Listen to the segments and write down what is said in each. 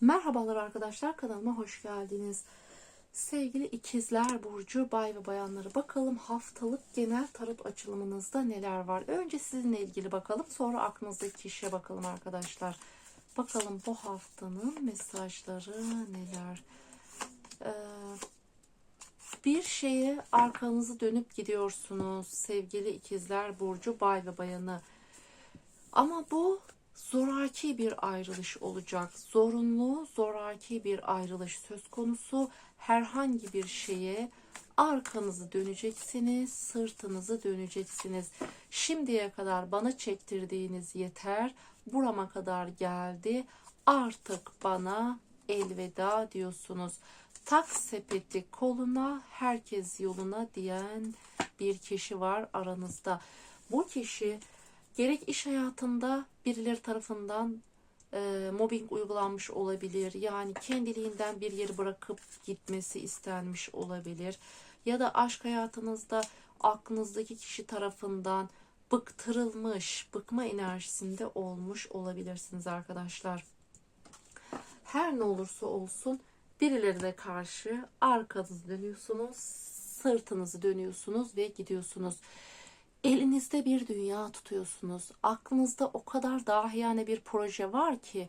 Merhabalar arkadaşlar kanalıma hoş geldiniz. Sevgili ikizler burcu bay ve bayanları bakalım haftalık genel tarot açılımınızda neler var. Önce sizinle ilgili bakalım sonra aklınızdaki kişiye bakalım arkadaşlar. Bakalım bu haftanın mesajları neler. Ee, bir şeye arkanızı dönüp gidiyorsunuz sevgili ikizler burcu bay ve bayanı. Ama bu zoraki bir ayrılış olacak. Zorunlu, zoraki bir ayrılış söz konusu. Herhangi bir şeye arkanızı döneceksiniz, sırtınızı döneceksiniz. Şimdiye kadar bana çektirdiğiniz yeter. Burama kadar geldi. Artık bana elveda diyorsunuz. Tak sepeti koluna, herkes yoluna diyen bir kişi var aranızda. Bu kişi gerek iş hayatında birileri tarafından e, mobbing uygulanmış olabilir. Yani kendiliğinden bir yeri bırakıp gitmesi istenmiş olabilir. Ya da aşk hayatınızda aklınızdaki kişi tarafından bıktırılmış, bıkma enerjisinde olmuş olabilirsiniz arkadaşlar. Her ne olursa olsun birilerine karşı arkanızı dönüyorsunuz, sırtınızı dönüyorsunuz ve gidiyorsunuz. Elinizde bir dünya tutuyorsunuz. Aklınızda o kadar dahiyane bir proje var ki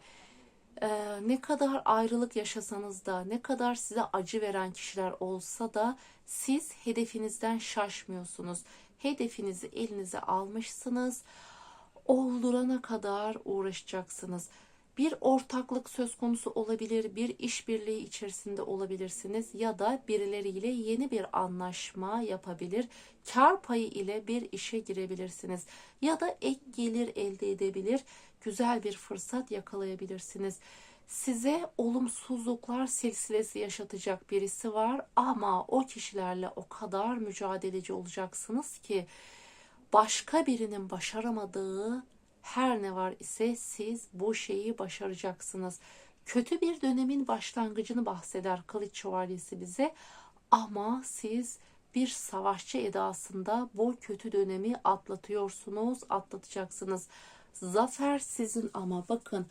e, ne kadar ayrılık yaşasanız da ne kadar size acı veren kişiler olsa da siz hedefinizden şaşmıyorsunuz. Hedefinizi elinize almışsınız. Oldurana kadar uğraşacaksınız bir ortaklık söz konusu olabilir, bir işbirliği içerisinde olabilirsiniz ya da birileriyle yeni bir anlaşma yapabilir, kar payı ile bir işe girebilirsiniz ya da ek gelir elde edebilir, güzel bir fırsat yakalayabilirsiniz. Size olumsuzluklar silsilesi yaşatacak birisi var ama o kişilerle o kadar mücadeleci olacaksınız ki başka birinin başaramadığı her ne var ise siz bu şeyi başaracaksınız. Kötü bir dönemin başlangıcını bahseder Kılıç Şövalyesi bize ama siz bir savaşçı edasında bu kötü dönemi atlatıyorsunuz, atlatacaksınız. Zafer sizin ama bakın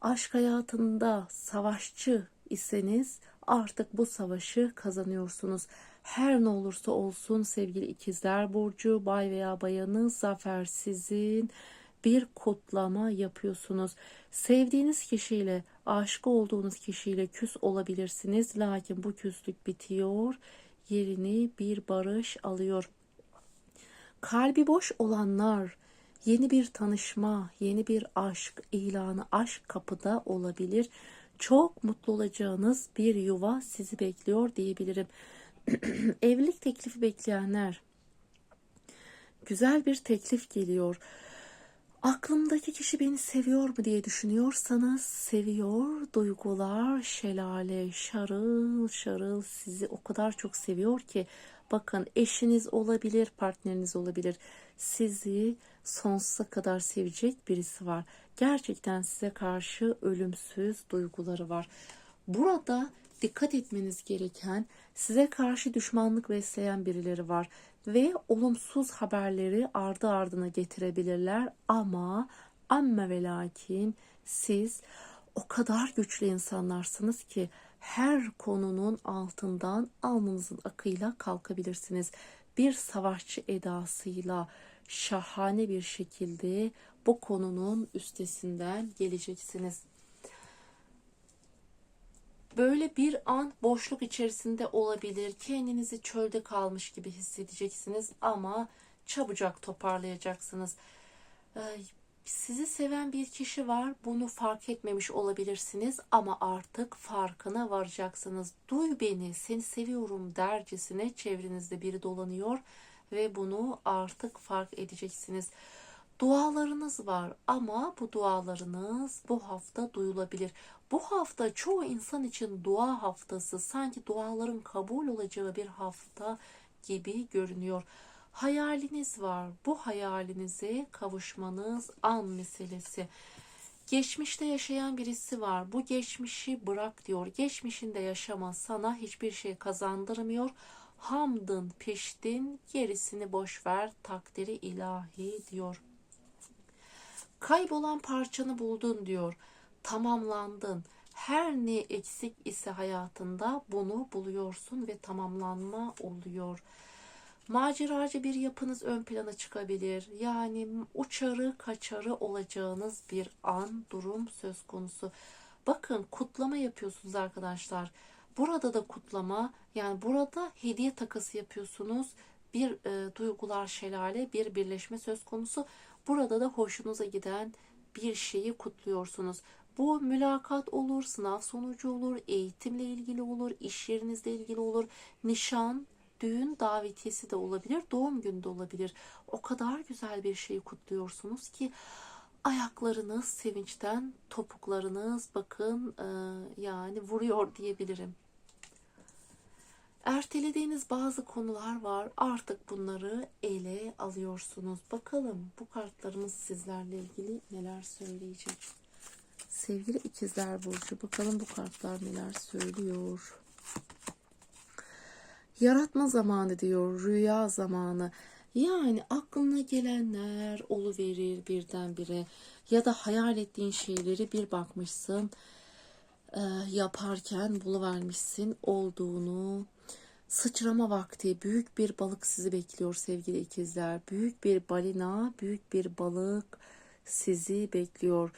aşk hayatında savaşçı iseniz artık bu savaşı kazanıyorsunuz. Her ne olursa olsun sevgili ikizler burcu, bay veya bayanı zafer sizin bir kutlama yapıyorsunuz. Sevdiğiniz kişiyle, aşık olduğunuz kişiyle küs olabilirsiniz. Lakin bu küslük bitiyor. Yerini bir barış alıyor. Kalbi boş olanlar yeni bir tanışma, yeni bir aşk ilanı, aşk kapıda olabilir. Çok mutlu olacağınız bir yuva sizi bekliyor diyebilirim. Evlilik teklifi bekleyenler güzel bir teklif geliyor aklımdaki kişi beni seviyor mu diye düşünüyorsanız seviyor. Duygular şelale şarıl şarıl sizi o kadar çok seviyor ki bakın eşiniz olabilir, partneriniz olabilir. Sizi sonsuza kadar sevecek birisi var. Gerçekten size karşı ölümsüz duyguları var. Burada dikkat etmeniz gereken size karşı düşmanlık besleyen birileri var ve olumsuz haberleri ardı ardına getirebilirler ama amma ve lakin siz o kadar güçlü insanlarsınız ki her konunun altından alnınızın akıyla kalkabilirsiniz. Bir savaşçı edasıyla şahane bir şekilde bu konunun üstesinden geleceksiniz. Böyle bir an boşluk içerisinde olabilir. Kendinizi çölde kalmış gibi hissedeceksiniz ama çabucak toparlayacaksınız. Sizi seven bir kişi var. Bunu fark etmemiş olabilirsiniz ama artık farkına varacaksınız. Duy beni, seni seviyorum dercesine çevrenizde biri dolanıyor ve bunu artık fark edeceksiniz. Dualarınız var ama bu dualarınız bu hafta duyulabilir. Bu hafta çoğu insan için dua haftası sanki duaların kabul olacağı bir hafta gibi görünüyor. Hayaliniz var. Bu hayalinize kavuşmanız an meselesi. Geçmişte yaşayan birisi var. Bu geçmişi bırak diyor. Geçmişinde yaşama sana hiçbir şey kazandırmıyor. Hamdın piştin gerisini boş ver takdiri ilahi diyor. Kaybolan parçanı buldun diyor. Tamamlandın. Her ne eksik ise hayatında bunu buluyorsun ve tamamlanma oluyor. Maceracı bir yapınız ön plana çıkabilir. Yani uçarı kaçarı olacağınız bir an, durum söz konusu. Bakın kutlama yapıyorsunuz arkadaşlar. Burada da kutlama yani burada hediye takası yapıyorsunuz. Bir e, duygular şelale, bir birleşme söz konusu. Burada da hoşunuza giden bir şeyi kutluyorsunuz. Bu mülakat olur, sınav sonucu olur, eğitimle ilgili olur, iş yerinizle ilgili olur, nişan, düğün davetiyesi de olabilir, doğum günü de olabilir. O kadar güzel bir şeyi kutluyorsunuz ki ayaklarınız sevinçten, topuklarınız bakın e, yani vuruyor diyebilirim. Ertelediğiniz bazı konular var. Artık bunları ele alıyorsunuz. Bakalım bu kartlarımız sizlerle ilgili neler söyleyecek. Sevgili ikizler burcu bakalım bu kartlar neler söylüyor. Yaratma zamanı diyor, rüya zamanı. Yani aklına gelenler verir birdenbire ya da hayal ettiğin şeyleri bir bakmışsın e, yaparken buluvermişsin olduğunu. Sıçrama vakti büyük bir balık sizi bekliyor sevgili ikizler. Büyük bir balina, büyük bir balık sizi bekliyor.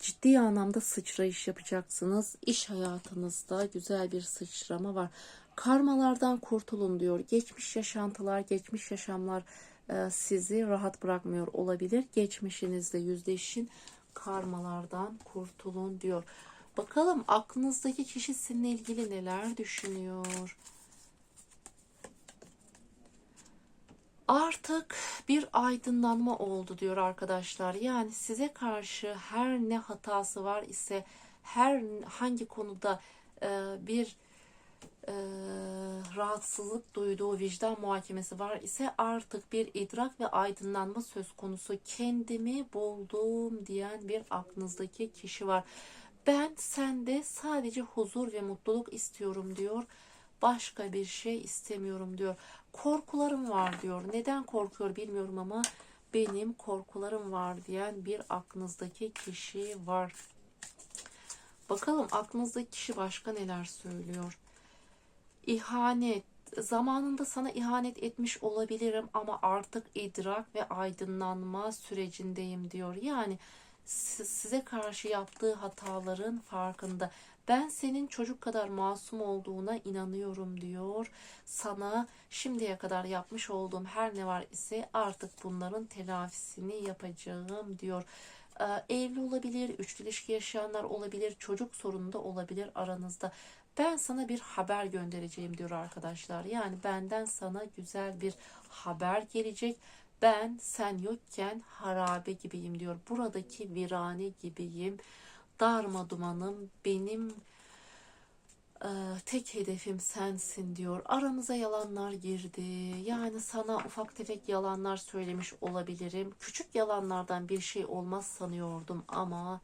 Ciddi anlamda sıçrayış yapacaksınız. İş hayatınızda güzel bir sıçrama var. Karmalardan kurtulun diyor. Geçmiş yaşantılar, geçmiş yaşamlar e, sizi rahat bırakmıyor olabilir. Geçmişinizde yüzleşin. Karmalardan kurtulun diyor. Bakalım aklınızdaki kişi sizinle ilgili neler düşünüyor? Artık bir aydınlanma oldu diyor arkadaşlar. Yani size karşı her ne hatası var ise her hangi konuda e, bir e, rahatsızlık duyduğu vicdan muhakemesi var ise artık bir idrak ve aydınlanma söz konusu. Kendimi buldum diyen bir aklınızdaki kişi var. Ben sende sadece huzur ve mutluluk istiyorum diyor. Başka bir şey istemiyorum diyor. Korkularım var diyor. Neden korkuyor bilmiyorum ama benim korkularım var diyen bir aklınızdaki kişi var. Bakalım aklınızdaki kişi başka neler söylüyor ihanet, zamanında sana ihanet etmiş olabilirim ama artık idrak ve aydınlanma sürecindeyim diyor. Yani size karşı yaptığı hataların farkında. Ben senin çocuk kadar masum olduğuna inanıyorum diyor. Sana şimdiye kadar yapmış olduğum her ne var ise artık bunların telafisini yapacağım diyor. Ee, evli olabilir, üçlü ilişki yaşayanlar olabilir, çocuk sorunu da olabilir aranızda. Ben sana bir haber göndereceğim diyor arkadaşlar. Yani benden sana güzel bir haber gelecek. Ben sen yokken harabe gibiyim diyor. Buradaki virane gibiyim. Darma dumanım benim e, tek hedefim sensin diyor. Aramıza yalanlar girdi. Yani sana ufak tefek yalanlar söylemiş olabilirim. Küçük yalanlardan bir şey olmaz sanıyordum ama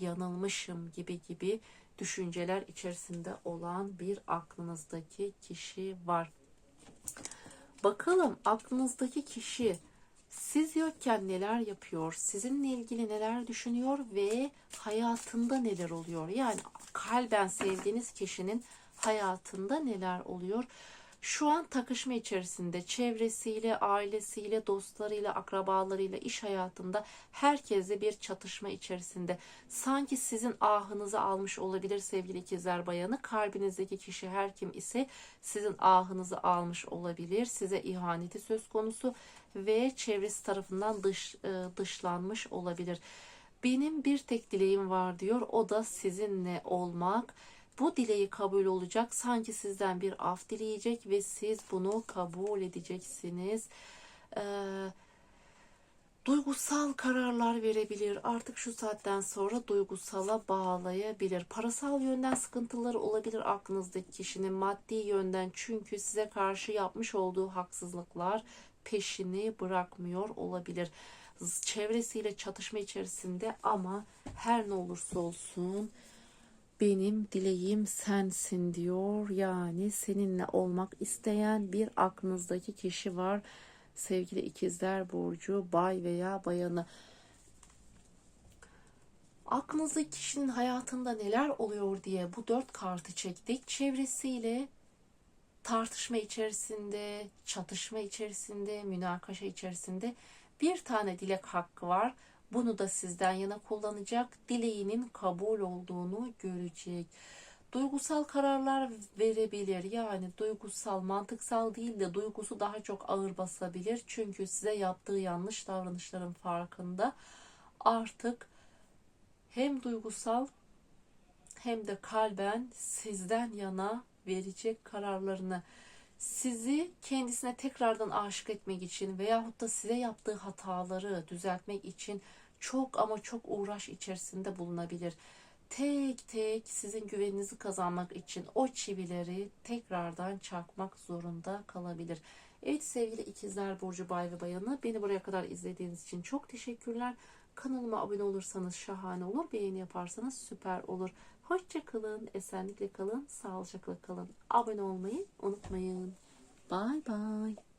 yanılmışım gibi gibi düşünceler içerisinde olan bir aklınızdaki kişi var. Bakalım aklınızdaki kişi siz yokken neler yapıyor, sizinle ilgili neler düşünüyor ve hayatında neler oluyor? Yani kalben sevdiğiniz kişinin hayatında neler oluyor? Şu an takışma içerisinde çevresiyle, ailesiyle, dostlarıyla, akrabalarıyla, iş hayatında herkese bir çatışma içerisinde. Sanki sizin ahınızı almış olabilir sevgili ikizler bayanı. Kalbinizdeki kişi her kim ise sizin ahınızı almış olabilir. Size ihaneti söz konusu ve çevresi tarafından dış e, dışlanmış olabilir. Benim bir tek dileğim var diyor. O da sizinle olmak bu dileği kabul olacak. Sanki sizden bir af dileyecek ve siz bunu kabul edeceksiniz. Ee, duygusal kararlar verebilir. Artık şu saatten sonra duygusala bağlayabilir. Parasal yönden sıkıntıları olabilir aklınızdaki kişinin maddi yönden çünkü size karşı yapmış olduğu haksızlıklar peşini bırakmıyor olabilir. Çevresiyle çatışma içerisinde ama her ne olursa olsun benim dileğim sensin diyor. Yani seninle olmak isteyen bir aklınızdaki kişi var. Sevgili ikizler burcu bay veya bayanı. Aklınızdaki kişinin hayatında neler oluyor diye bu dört kartı çektik. Çevresiyle tartışma içerisinde, çatışma içerisinde, münakaşa içerisinde bir tane dilek hakkı var. Bunu da sizden yana kullanacak. Dileğinin kabul olduğunu görecek. Duygusal kararlar verebilir. Yani duygusal, mantıksal değil de duygusu daha çok ağır basabilir. Çünkü size yaptığı yanlış davranışların farkında. Artık hem duygusal hem de kalben sizden yana verecek kararlarını sizi kendisine tekrardan aşık etmek için veyahut da size yaptığı hataları düzeltmek için çok ama çok uğraş içerisinde bulunabilir. Tek tek sizin güveninizi kazanmak için o çivileri tekrardan çakmak zorunda kalabilir. Evet sevgili ikizler Burcu Bay ve Bayanı beni buraya kadar izlediğiniz için çok teşekkürler. Kanalıma abone olursanız şahane olur. Beğeni yaparsanız süper olur. Hoşça kalın, esenlikle kalın, sağlıcakla kalın. Abone olmayı unutmayın. Bye bye.